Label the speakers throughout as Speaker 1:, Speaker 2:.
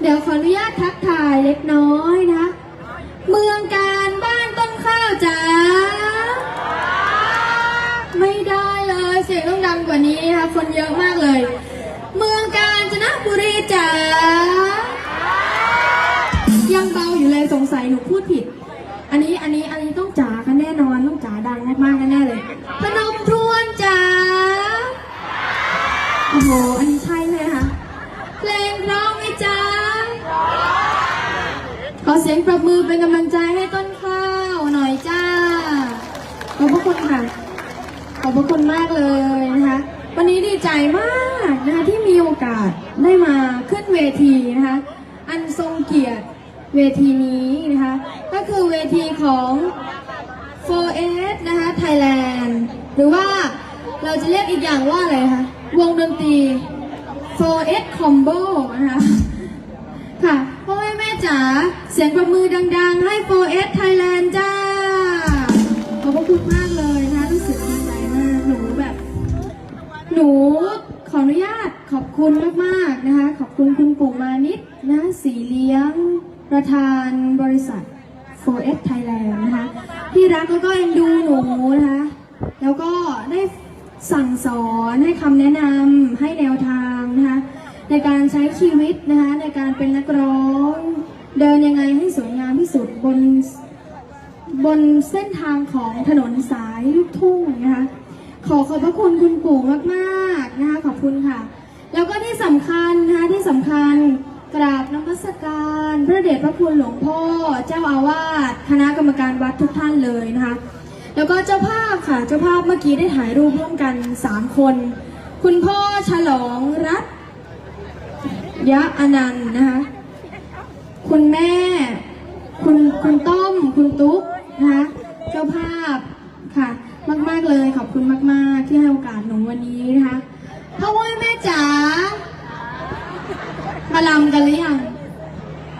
Speaker 1: เดี๋ยวขออนุญาตทักทายเล็กน้อยนะเมืองการบ้านต้นข้าวจ๋าไม่ได้เลยเสียงต้องดังกว่านี้นะคะคนเยอะมากเลย เมืองกาญจนบุรีจ๋ายังเบาอยู่เลยสงสัยหนูพูดผิด อันนี้อันนี้อันนี้ต้องจ๋ากันแน่นอนต้องจ๋าดังมากๆแน่เลยพน ปรบมือเป็นกำลังใจให้ต้นข้าวหน่อยจ้า ขอบพระคุณค่ะ ขอบพระคุณมากเลยนะคะ วันนี้ดีใจมากนะคะที่มีโอกาสได้มาขึ้นเวทีนะคะ อันทรงเกียรติเวทีนี้นะคะ ก็คือเวทีของ 4S นะคะ Thailand หรือว่าเราจะเรียกอีกอย่างว่าอะไรคะ วงดนตรี 4S Combo นะคะ ค่ะพ่อแม่แม่จ๋าเสียงประมือดัง ๆ ให้ 4S Thailand จ้า ขอบพระคุณมากเลยนะคะรู้สึกดีใจมากหนูแบบ หนูขออนุญาตขอบคุณมากๆนะคะ ขอบคุณคุณปู่มานิดนะสีเลี้ยงประธานบริษัท 4S Thailand นะคะที่รักแล้วก็เอ็นดูหนูนะคะ แล้วก็ได้สั่งสอนให้คำแนะนำให้แนวทางนะคะ ในการใช้ชีวิตนะคะในการเป็นนักร้อง เดินยังไงให้สวยงามที่สุดบนบนเส้นทางของถนนสายลูกทุ่งนะคะขอขอบพระคุณคุณปู่มากๆนะคะขอบคุณค่ะ แล้วก็ที่สำคัญนะคะที่สำคัญกราบนมัสการ พระเดชพระคุณหลวงพ่อ เจ้าอาวาสคณะกรรมการวัดทุกท่านเลยนะคะแล้วก็เจ้าภาพค่ะเจ้าภาพเมื่อกี้ได้ถ่ายรูปร่วมกัน 3 คน คุณพ่อฉลองรัต ยะอนันต์นะคะ คุณแม่ คุณคุณต้ม คุณตุ๊กนะคะ เจ้าภาพค่ะ มากๆเลยขอบคุณมาก ๆ ที่ให้โอกาสหนูวันนี้นะคะพ่อว่าแม่จ๋ามาลำกันหรือยัง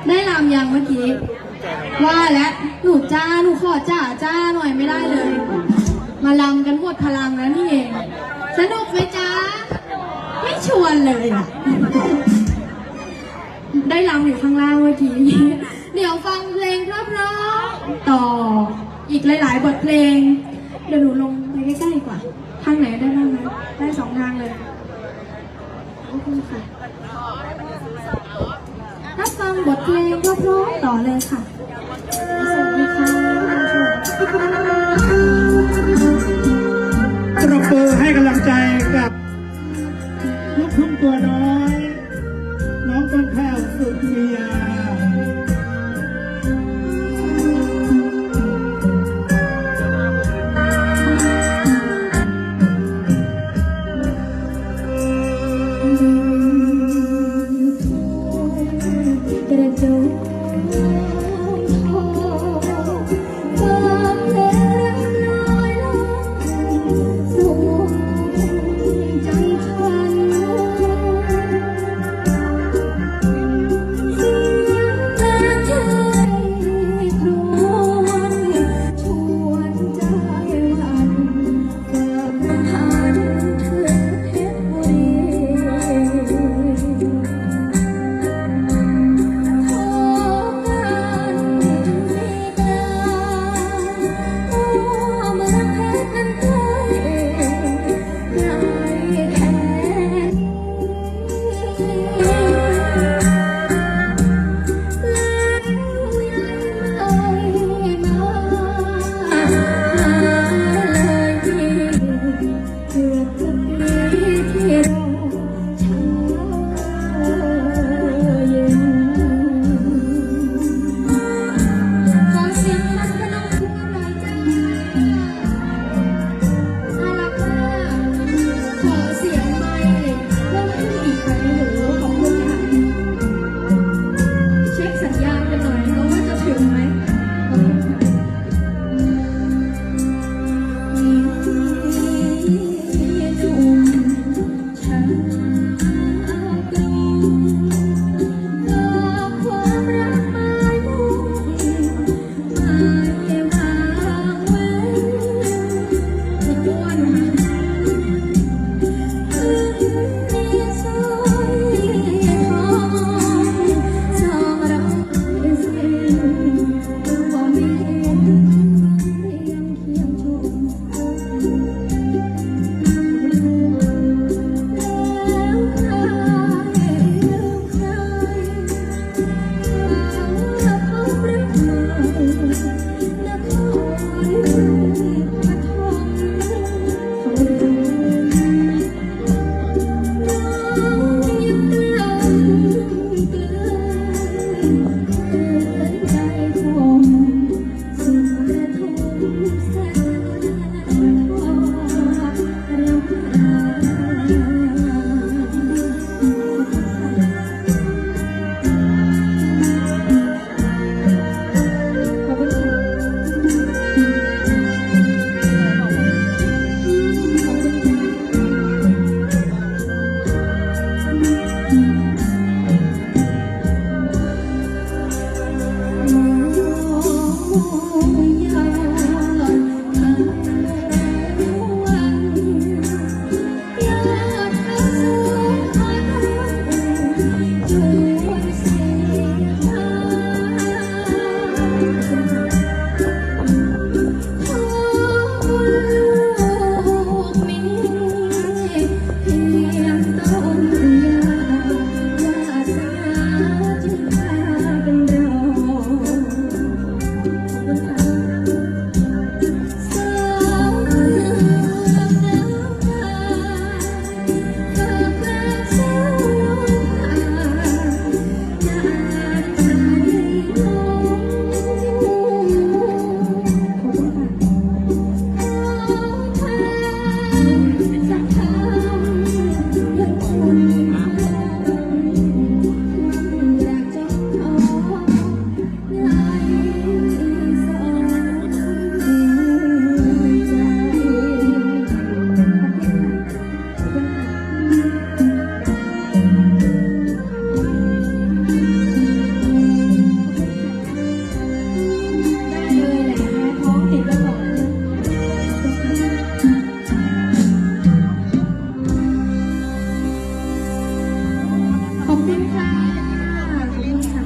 Speaker 1: ได้ลำยังเมื่อกี้ ว่าแล้วหนูจ้า หนูขอจ้าจ้าหน่อยไม่ได้เลย อีกหลาย ๆ บทเพลง เดี๋ยวหนูลงไปใกล้ๆดีกว่า ทางไหนได้บ้างนะได้สองทางเลยขอบคุณค่ะรับฟังบทเพลงเพราะๆต่อเลยค่ะสวัสดีค่ะ